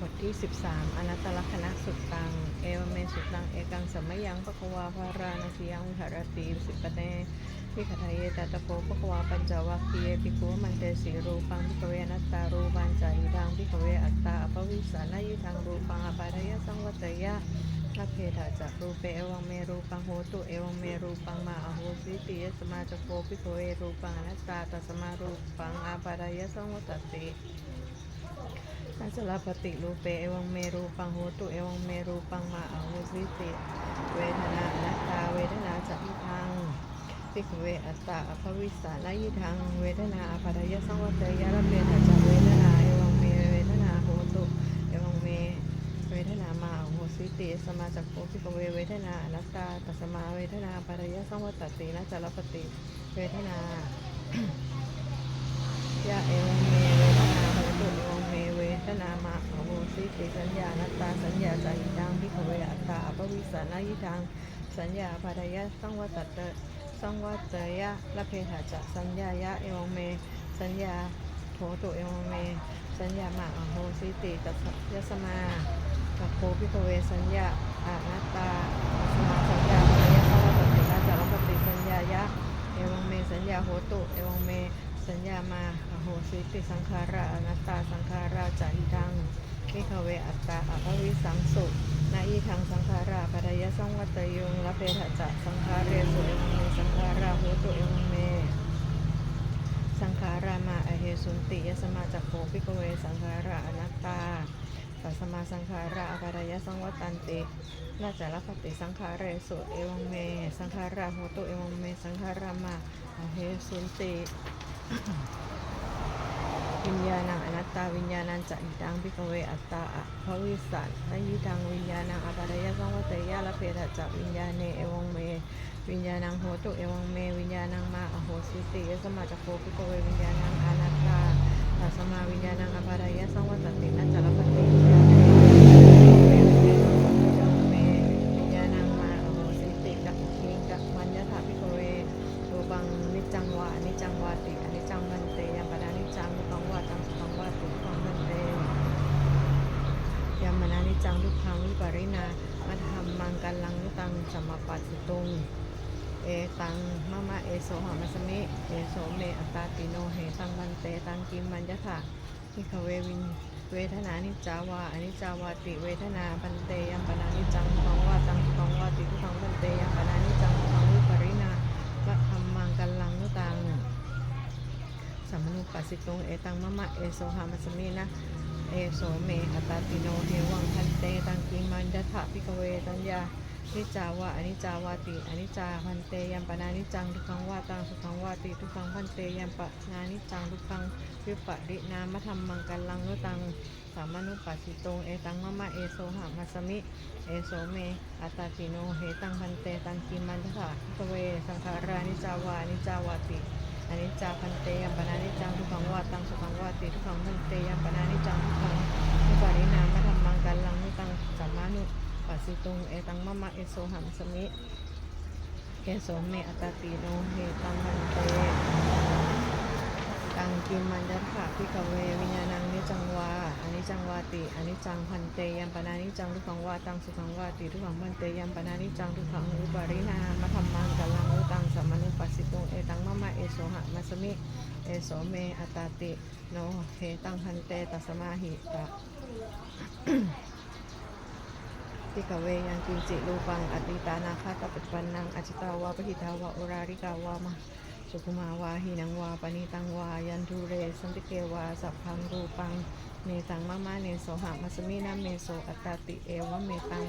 บทที่ 13 อนัตตลักษณะสุดตัง เอวเมสุตัง เอกังสมมยังปะควาภาราณสียังหารติสิปเนพิขทายเยตตะโพปะควาปัญจวัคคียปิกุมันเตสีรูปังพิกเวนัตตารูปัญจายิดังพิกเวอัตตาอปวิสานายิทังรูปังอปารยสังวัตยะลัเพทาจักรูเปเอวังเมรูปังโหตุเอวังเมรูปังมาอโหสิติยสมาจโพพิกเวรูปังนัตตาตัสมารูปังอาปารยสังวัตติ นัสลาปฏิรูเปเอวังเมรูปังโหตุเอวังเมรูปังมาอโหสิติเวทนาอนัตตาเวทนาจักอิทังปิกเวอัตตาอภวิสสานายิทังเวทนาอภัตยสังวัตยะระเปถัจจเวทนาเอวังเมเวทนาโหตุเอวังเมเวทนามาอโหสิติสมาจักโพปิกเวเวทนาอนัตตาตัสมาเวทนาอภัตยสังวัตตินัสลปฏิเวทนายะเอวังเมเวทนาโหตุเอวเมเวทนามาอโห สัญญานัตตาสัญญาจายิตังพิขเวอัตตาอปวิสานายิทังสัญญาภารยะสังวัตตะสังวัตยะละเพหะจะสัญญายะเอวเม สัญญาโหตุเอวเม สัญญามาอโหสิติตัสยสมากัโพพิขเวสัญญาอานัตตาสมาสัญญาภารยะสังวัตตินาจารปฏิสัญญายะเอวังเม สัญญาโหตุเอวังเม สัญญามาอโหสิติสังขาราอนัตตาสังขาราจาอิทัง มิขเวอัตตาอภวิสังสุนาอิทังสังขาราปรายสังวัตยุงละเพทะจะสังขาเรสุเอวังเมสังขาราโหตุเอวังเม สังขารามาอเหสุนติยสมาจักโขปิกเวสังขาราอนัตตาตัสมาสังขาราอภารยสังวัตันตินาจารปฏิสังขาเรสุเอวังเม สังขาราโหตุเอวังเม สังขารามาอเหสุนติวิญญาณังอนัตตาวิ จะอิตังพิกเวอัตตาอะภวิสันนยิตังวิญญาณังอภารยสังวัตยะละเพทะจะวิญญาณเนเอวังเม วิญญาณังโหตุเอวังเม วิญญาณังมาอโหสิติยสมาจักโคพิกเววิญญาณังอนัตตาตัสมาวิญญาณังอภารยสังวัตตินัจจลปฏิวิญญาณเนเมวิญญาณังมาอโหสิติกัปคิงกัปมัญญถาพิกเวรูปังนิจจังวานิจจังวาติอนิจจังมันเตยังทุกขังวาตังสุขังวาติทุกขังมันเตยัมมนานิ จังทุกขังวิปริณามัทธัมมังกัลลังนุตังสัมาปัสสิตุงเอตังมะมะเอโสหามัสมิ เอโสเมอัตตาติโนเหตังมันเตตังกิมมันยะถะนิขเววินเวทนานิจาวาอนิจาวาติเวทนาปันเตยัมปนานิจังทุกขังวาตังสุขังวาติทุกังมันเตยัมปนานิจังทุกขังวิปริณาวัธรรมังกัลลังนุตังสัมมนุปัสสิตุงเอตังมะมะเอโสหามัสมินะ เอโสเมอัตตาติโนเฮวังพันเตตังกิมันยัตถะพิกเวตัญญานิจาวะอนิจาวาติอนิจาพันเตยัมปนานิจังทุกขังวาตังสุขังวาติทุกขังพันเตยัมปนานิจังทุกขังวิปริณามธรรมังกัลลังนุตังสัมมนุปัสสิตุงเอตังมะมะเอโสหามัสมิเอโสเมอัตตาติโนเหตังพันเตตังกิมันทะพิกเวสังขารานิจาวานิจจาวาติ อนิจจาพันเตยัมปนานิจังทุกขังวาตังสุขังวาติทุกขังพันเตยัมปนานิจังทุกขังนิปารินามะธรรมังกัลลังนิตังสัมมานุปัสสิตุงเอตังมะมะเอโสหังสมิเอโสเมอัตตาติโนเฮตังพันเต ตังกิมมันยัตถะพิกเววิญญาณังนิจังวาอนิจจังวาติอนิจจังพันเตยัมปนานิจังทุกขังวาตังสุขังวาติทุกขังพันเตยัมปนานิจังทุกขังอุปาริณามะธรรมังกัลลังอุตังสัมมนุปัสสิตุงเอตังมะมะเอโสหะมัสมิเอโสเมอัตตาติโนเฮตังพันเตตัสมาหิตะพิกเวยังกินจิรูปังอติตานาคาตปัจปันนังอจิตาวาปหิตาวาอุราริกาวามะ สุขุมาวาหินังวาปณิตังวา ยันทุเรสันติเกวา สัพพังรูปัง เมตังมะมะเนโสหะมัสมินะเมโสอัตตาติเอวะเมตัง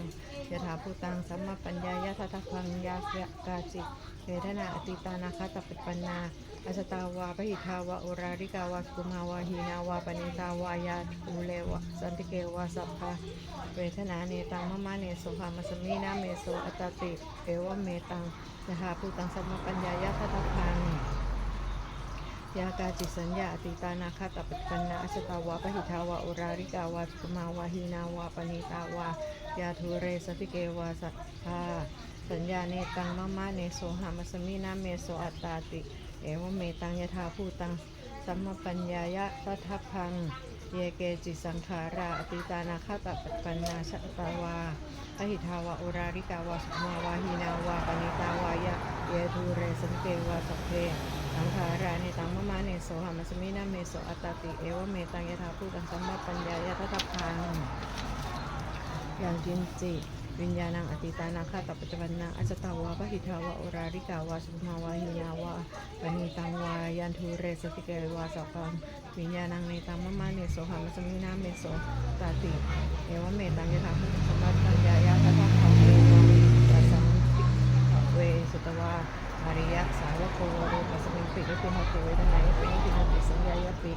ยถาภูตังสัมมาปัญญายะทัตพังยาสยกาจิเวทนาอติตานาคาตปิปันนาอัจตาวาปหิทาวาอุราริกาวาสุมาวาหินาวาปณิตาวายาทุเลวะสันติเกวาสัพพะเวทนาเนตังมะมะเนโสหะมัสมินะเมโสอัตติเอวะเมตังยถาภูตังสัมมปัญญายะทัตพังยากาจิสัญญาอติตานาคาตปัจปันนาอชตาวาปหิทาวาอุราริกาวาสุมาวาหีนาวาปณิตาวายาทุเรสติเกวาสัทธาสัญญาเนตังมะมะเนโสหามัสมินาเมโสอัตตาติ เอวเมตังยถาภูตังสัมมปัญญายะทัทพัง เยเกจิสังขาราอติตานาคาตปันนาชตาวาอหิทาวาอุราริกาวาสุมาวาหินาวาปณิตาวายะเยทูเรสังเกวาสัพเพสังขารานิตังมะมาเนโสหามัสมินาเมโสอัตตติ เอวเมตังยถาภูตังสัมมปัญญายะทัตถพังอย่างจินจิ วิญญาณังอติตานาคาตปัจจวันนังอัจจตาวาปหิทาวาอุราริกาวาสุภมาวาหินาวาปณีตังวายันทูเรสติเกวาสัพพังวิญญาณังในตังมะมาเนโสหามัสมินาเมโสตาติเอวเมตังยถาภูตสัมมาปัญญายะทัตถพังเอวังตัสสังภิกขเวสุตวาอริยสาวกโกวโรปัสมิงปินิพินหติเวทนายปินิพินหติสัญญายปิ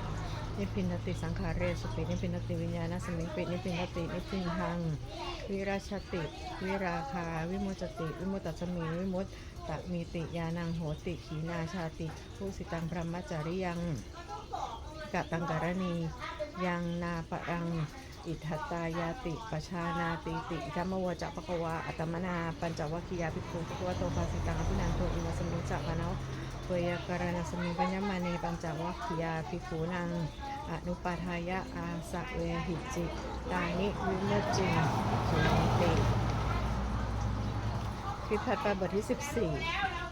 นิพินติสังขารเรสุปินิพินติวิญญาณสมิงปินิพินตินิพินทัง วิราชติ วิราคา วิมุตติ วิมุตตสมิงวิมุตตมีติยานังโหติขีนาชาติผู้สิตังพรหมจริยังกะตังการณียังนาปะรังอิทัตตายาติปชานาติติธรรมวจักปะกวาอัตมนา ปัญจวัคคียาภิกขุทุกวโตภาสิตังอภินันโทอิมัสมิงจักพะเนา เวยกรณสมิปัญญมานีปัญจวัคคียาภิกขุนังอนุปาทายะอาสะเวหิจิตานิวิมจิงสุนิติคลิปถัดไปบทที่ 14